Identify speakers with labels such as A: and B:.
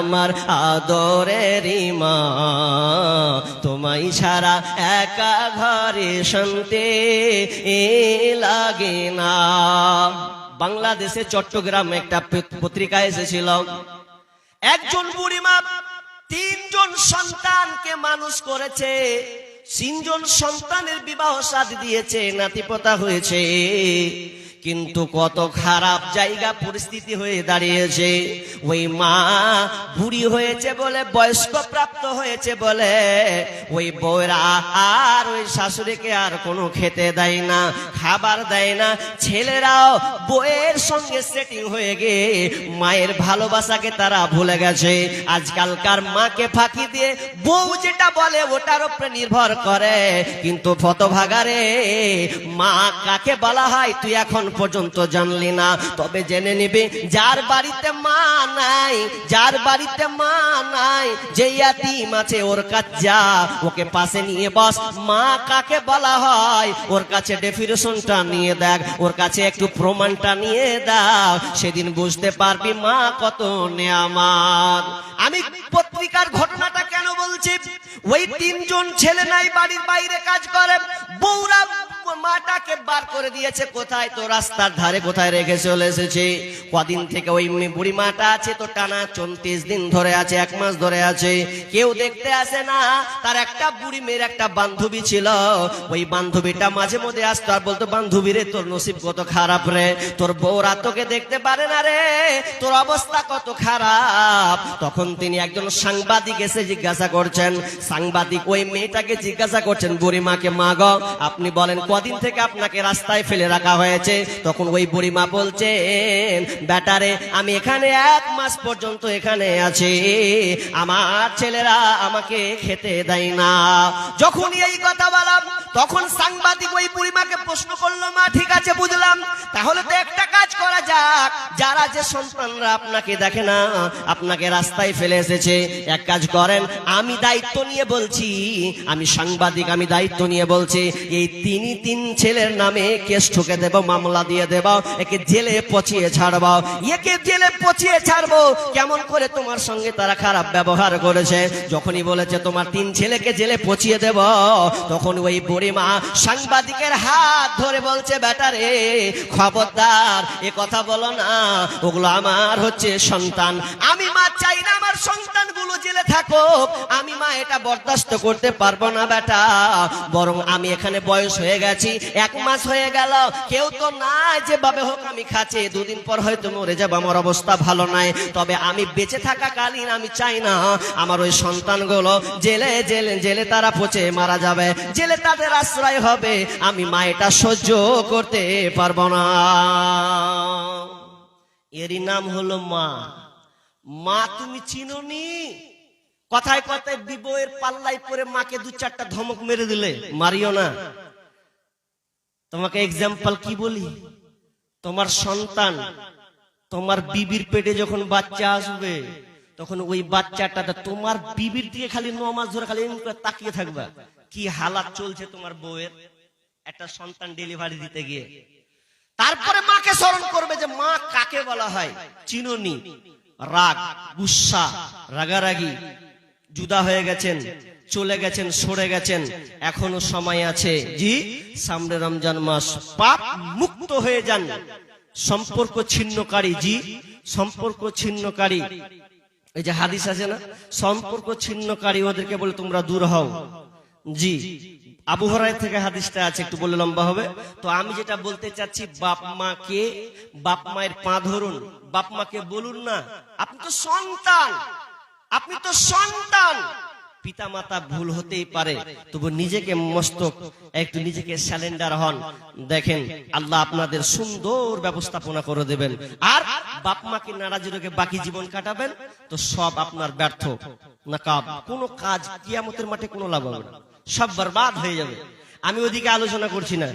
A: আমার আদরের মা তোমায় ছাড়া একা ঘরে শান্তি লাগে না। বাংলাদেশে চট্টগ্রামে একটা পত্রিকা এসেছিল। একজন বুড়িমা তিনজন সন্তানকে মানুষ করেছে। তিনজন সন্তানের বিবাহ সাথ দিয়েছে, নাতিপতা হয়েছে। কিন্তু কত খারাপ জায়গা পরিস্থিতি হয়ে দাঁড়িয়েছে। ওই মা বুড়ি হয়েছে বলে, বয়স্ক প্রাপ্ত হয়েছে বলে, ওই বউরা আর ওই শাশুড়িকে আর কোনো খেতে দেয় না, খাবার দেয় না। ছেলেরাও বউয়ের সঙ্গে সেটিং হয়ে গিয়ে মায়ের ভালোবাসাকে তারা ভুলে গেছে। আজকালকার মাকে ফাঁকি দিয়ে বউ যেটা বলে ওটার উপরে নির্ভর করে। কিন্তু ফতভাগারে মা কাকে বলা হয়? তুই এখন পর্যন্ত জানলি না। তবে জেনে নিবি, যার বাড়িতে মা নাই, যার বাড়িতে মা নাই, যে ইয়াতিম আছে, ওর কাছে যা ওকে পাশে নিয়ে বস। মা কাকে বলা হয়? ওর কাছে ডেফিনেশনটা নিয়ে দেখ। ওর কাছে একটু প্রমাণটা নিয়ে দাও। সেদিন বুঝতে পারবি মা কত নেয়ামার। আমি পত্রিকার ঘটনাটা কেন বলছি? ওই তিনজন ছেলে নাই, বাড়ির বাইরে কাজ করে। বৌরা মাটাকে বার করে দিয়েছে, কোথায় তো রাস্তার ধারে কোথায় রেখে চলে এসেছে? কদিন থেকে ওই বুড়ি মাটা আছে তো টানা চৌত্রিশ দিন ধরে আছে, এক মাস ধরে আছে। কেউ দেখতে আসে না, তার একটা বুড়ি মেয়ের একটা বান্ধবী ছিল। ওই বান্ধবীটা মাঝে মধ্যে আসতো আর বলতো, বান্ধবী রে, তোর নসিব কত খারাপ রে, তোর দেখতে পারে না রে, তোর অবস্থা কত খারাপ। তখন তিনি একজন সাংবাদিক এসে জিজ্ঞাসা করছেন, সাংবাদিক, ওই মেয়েটাকে জিজ্ঞাসা করছেন বুড়িমাকে মা গো, আপনি বলেন কদিন থেকে আপনাকে রাস্তায় ফেলে রাখা হয়েছে। তখন ওই বুড়িমা বলছেন, ব্যাটারে, আমি এখানে এক মাস পর্যন্ত এখানে আছি। আমার ছেলেরা আমাকে খেতে দেয় না। যখন এই কথা বলাম তখন সাংবাদিক ওই বুড়িমাকে প্রশ্ন করল, মা, ঠিক আছে, বুঝলাম। তাহলে তো একটা কাজ করা যাক যারা যে সন্তানরা আপনাকে দেখে না, আপনাকে রাস্তায় ফেলে এসেছে, এক কাজ করেন, আমি দায়িত্ব নিয়ে বলছি, আমি সাংবাদিক, আমি দায়িত্ব নিয়ে বলছি, এই তিনি তিন ছেলের নামে কেস ঠুকে দেব, মামলা দিয়ে দেব, একে জেলে পচিয়ে ছাড়ব, একে জেলে পচিয়ে ছাড়বো, কেমন করে তোমার সঙ্গে তারা খারাপ ব্যবহার করেছে, যখনই বলেছে তোমার তিন ছেলেকে জেলে পচিয়ে দেব, তখন ওই বুড়িমা সাংবাদিকের হাত ধরে বলছে বেটারে খবরদার, এ কথা বলো না ওগুলো আমার হচ্ছে সন্তান। আমি মা চাই না আমার সন্তানগুলো জেলে থাকুক। আমি মা এটা বরদাস্ত করতে পারব না, বেটা। বরং আমি এখানে বয়স হয়ে গেছি, এক মাস হয়ে গেল। কেউ তো না যেভাবে হোক আমি খাচ্ছি। দুদিন পর হয়তো মরে যাব, আমার অবস্থা ভালো নাই। তবে আমি বেঁচে থাকা কালীন, আমি চাই না। আমার ওই সন্তানগুলো জেলে জেলে জেলে তারা পচে মারা যাবে। জেলে তাদের আশ্রয় হবে। আমি মা এটা সহ্য করতে পারব না। এরই নাম হলো মা। মা তুমি চিনোনি? কথায় কথায় বিবয়ের পাল্লাই পরে মাকে দু চারটা ধমক মেরে দিলে। মারিও না। তোমাকে এক্সাম্পল কি বলি? তোমার সন্তান, তোমার বিবির পেটে যখন বাচ্চা আসবে, তখন ওই বাচ্চাটা তোমার বিবির দিকে খালি ন ধরে খালি তাকিয়ে থাকবা। কি হালাত চলছে তোমার বউয়ের? একটা সন্তান ডেলিভারি দিতে গিয়ে। তারপরে মাকে স্মরণ করবে যে মা কাকে বলা হয়? চিননি, রাগ, গুসা, রাগারাগি। জুদা হয়ে গেছেন, চলে গেছেন, সরে গেছেন, এখনও সময় আছে। জি, সামনে রমজান মাস। পাপ মুক্ত হয়ে যান। সম্পর্ক ছিন্নকারী, জি, সম্পর্ক ছিন্নকারী। এই যে হাদিস আছে না, সম্পর্ক ছিন্নকারী, ওদেরকে বলে তোমরা দূর হও। জি আবু হরাই থেকে হাদিসটা আছে, একটু বলে লম্বা হবে। তো আমি যেটা বলতে চাচ্ছি, বাপ মাকে, বাপ মায়ের পা ধরুন, বাপ মাকে বলুন না, আপনি তো সন্তান, আপনি তো সন্তান। পিতা মাতা ভুল হতেই পারে, তবু নিজেকে মস্তক একটু নিজেকে স্যালেন্ডার হন। দেখেন, আল্লাহ আপনাদের সুন্দর ব্যবস্থাপনা করে দেবেন। আর বাপ মাকে নারাজি রেখে বাকি জীবন কাটাবেন, তো সব আপনার ব্যর্থ না কাব কোনো কাজ কিয়ামতের মাঠে কোনো লাভ হবে না। সব বরবাদ হয়ে যাবে। আমি ওদিকে আলোচনা করছি না।